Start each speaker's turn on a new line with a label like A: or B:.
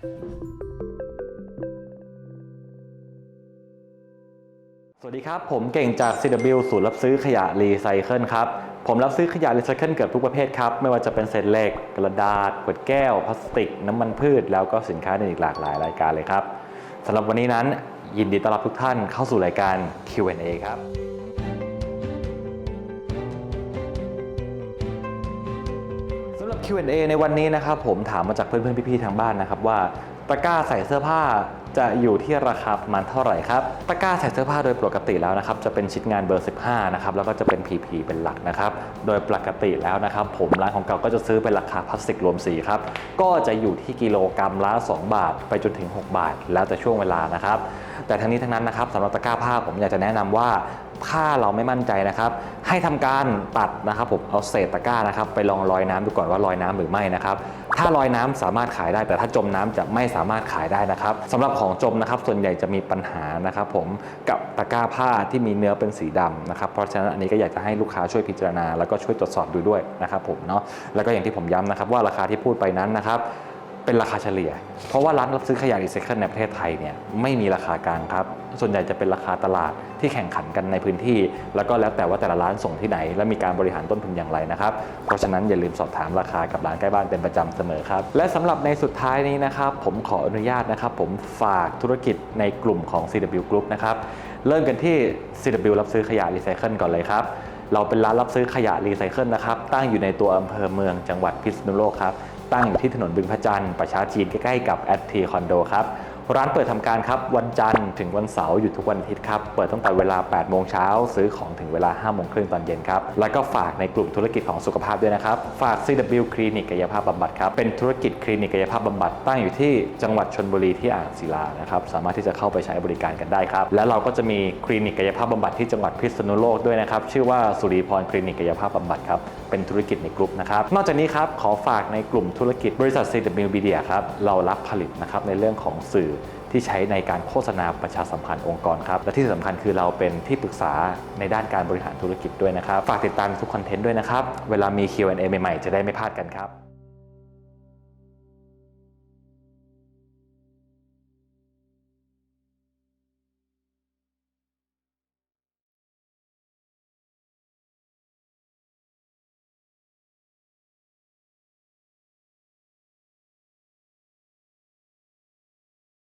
A: สวัสดีครับ ผมเก่งจาก CW ศูนย์รับซื้อขยะรีไซเคิลครับ ผมรับซื้อขยะรีไซเคิลเกือบทุกประเภทครับ ไม่ว่าจะเป็นเศษเหล็ก กระดาษ ขวดแก้ว พลาสติก น้ำมันพืช แล้วก็สินค้าในอีกหลากหลายรายการเลยครับสำหรับวันนี้นั้น ยินดีต้อนรับทุกท่านเข้าสู่รายการ Q&A ครับ Q&A ในวันนี้นะครับผมถามมาจากเพื่อนๆพี่ๆทางบ้านนะครับว่า ตะกร้าใส่เสื้อผ้าจะอยู่ที่ราคาประมาณเท่าไหร่ครับตะกร้าใส่เสื้อผ้าโดยปกติแล้วนะครับจะเป็นชิ้นงานเบอร์ 15นะครับแล้วก็จะเป็น PP เป็นหลักนะครับโดยปกติแล้วนะครับผมร้านของเก่าก็จะซื้อเป็นราคาพลาสติกรวมสีครับก็จะอยู่ที่กิโลกรัมละ2บาท ไปจนถึง 6 บาท แล้วแต่ช่วงเวลานะครับแต่ทั้งนี้ทั้งนั้นนะครับสำหรับตะกร้าผ้าผมอยากจะแนะนำว่าถ้าเราไม่มั่นใจนะครับ ให้ทำการตัดนะครับผมเอาเศษตะกร้านะครับไปลองลอยน้ำดูก่อนว่าลอยน้ำหรือไม่นะครับ ถ้าลอยน้ำสามารถขายได้ แต่ถ้าจมน้ำจะไม่สามารถขายได้นะครับสำหรับของจมนะครับส่วนใหญ่จะมีปัญหานะครับผมกับตะกร้าผ้าที่มีเนื้อเป็นสีดำนะครับเพราะฉะนั้นอันนี้ก็อยากจะให้ลูกค้าช่วยพิจารณา แล้วก็ช่วยตรวจสอบดูด้วยนะครับผมเนาะแล้วก็อย่างที่ผมย้ำนะครับว่าราคาที่พูดไปนั้นนะครับ เป็นราคาเฉลี่ย เพราะว่าร้านรับซื้อขยะรีไซเคิลในประเทศไทยเนี่ยไม่มีราคากลางครับ ส่วนใหญ่จะเป็นราคาตลาดที่แข่งขันกันในพื้นที่ แล้วก็แล้วแต่ว่าแต่ละร้านส่งที่ไหน และมีการบริหารต้นทุนอย่างไรนะครับ เพราะฉะนั้นอย่าลืมสอบถามราคากับร้านใกล้บ้านเป็นประจำเสมอครับ และสำหรับในสุดท้ายนี้นะครับผมขออนุญาตนะครับ ผมฝากธุรกิจในกลุ่มของ CW Group นะครับเริ่มกันที่ CW รับซื้อขยะรีไซเคิลก่อนเลยครับเราเป็นร้านรับซื้อขยะรีไซเคิลนะครับ ตั้งอยู่ในตัวอำเภอเมืองจังหวัดพิษณุโลกครับ ตั้งอยู่ที่ถนนบึงพระจันทร์ประชาจีนใกล้ๆกับแอดทีคอนโดครับ ร้านเปิดทำการครับ วันจันทร์ถึงวันเสาร์อยู่ทุกวันอาทิตย์ครับ เปิดตั้งแต่เวลา 8 โมงเช้า ซื้อของถึงเวลา 5 โมงครึ่งตอนเย็นครับ แล้วก็ฝากในกลุ่มธุรกิจของสุขภาพด้วยนะครับ ฝาก CW คลินิกกายภาพบำบัดครับ เป็นธุรกิจคลินิกกายภาพบำบัดตั้งอยู่ที่จังหวัดชนบุรีที่อ่างศิลานะครับ สามารถที่จะเข้าไปใช้บริการกันได้ครับ และเราก็จะมีคลินิกกายภาพบำบัดที่จังหวัดพิษณุโลกด้วยนะครับ ชื่อว่าสุริพรคลินิกกายภาพบำบัดครับ เป็นธุรกิจในกลุ่มนะครับ นอกจากนี้ครับ ขอฝากในกลุ่มธุรกิจบริษัท CW Media ครับ เรารับผลิตนะครับในเรื่องของสื่อ ที่ใช้ในการโฆษณาประชาสัมพันธ์องค์กรครับ และที่สำคัญคือเราเป็นที่ปรึกษาในด้านการบริหารธุรกิจด้วยนะครับ ฝากติดตามทุกคอนเทนต์ด้วยนะครับ เวลามี Q&A ใหม่ๆ จะได้ไม่พลาดกันครับ